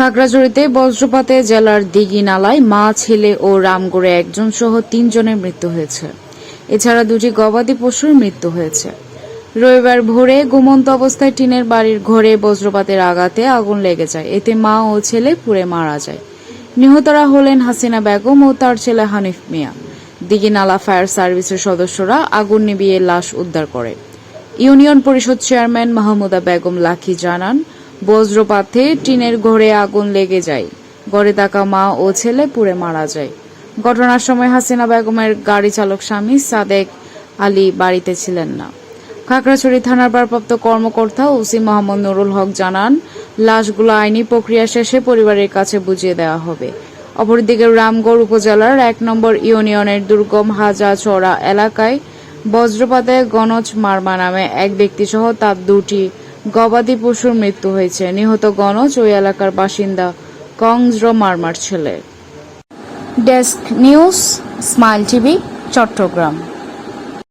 খাগড়াছড়িতে বজ্রপাতে জেলার দিঘি নালায় মা, ছেলে ও রামগড়ে একজন সহ তিনজনের মৃত্যু হয়েছে। এছাড়া দুটি গবাদি পশুর মৃত্যু হয়েছে। রবিবার ভোরে ঘুমন্ত অবস্থায় টিনের বাড়ির ঘরে বজ্রপাতের আঘাতে আগুন লেগে যায়। এতে মা ও ছেলে পুড়ে মারা যায়। নিহতরা হলেন হাসিনা বেগম ও তার ছেলে হানিফ মিয়া। দিঘিনালা ফায়ার সার্ভিসের সদস্যরা আগুন নিভিয়ে লাশ উদ্ধার করে। ইউনিয়ন পরিষদ চেয়ারম্যান মাহমুদা বেগম লাখি জানান বজ্রপাতে টিনের ঘরে আগুন লেগে যায়। ঘরে থাকা মা ও ছেলে পুড়ে মারা যায়। ঘটনার সময় হাসিনা বেগমের গাড়ি চালক স্বামী সাদেক আলী বাড়িতে ছিলেন না। খাগড়াছড়ি থানার ভারপ্রাপ্ত কর্মকর্তা ওসি মোহাম্মদ নুরুল হক জানান, লাশগুলো আইনি প্রক্রিয়া শেষে পরিবারের কাছে বুঝিয়ে দেওয়া হবে। অপরদিকে রামগড় উপজেলার এক নম্বর ইউনিয়নের দুর্গম হাজা চড়া এলাকায় বজ্রপাতে গণজ মারমা নামে এক ব্যক্তি সহ তার দুটি গবাদি পশুর মৃত্যু হয়েছে। নিহত গণজ ওই এলাকার বাসিন্দা কংজ্র মারমার ছেলে। Desk news, Smile TV, Chattogram.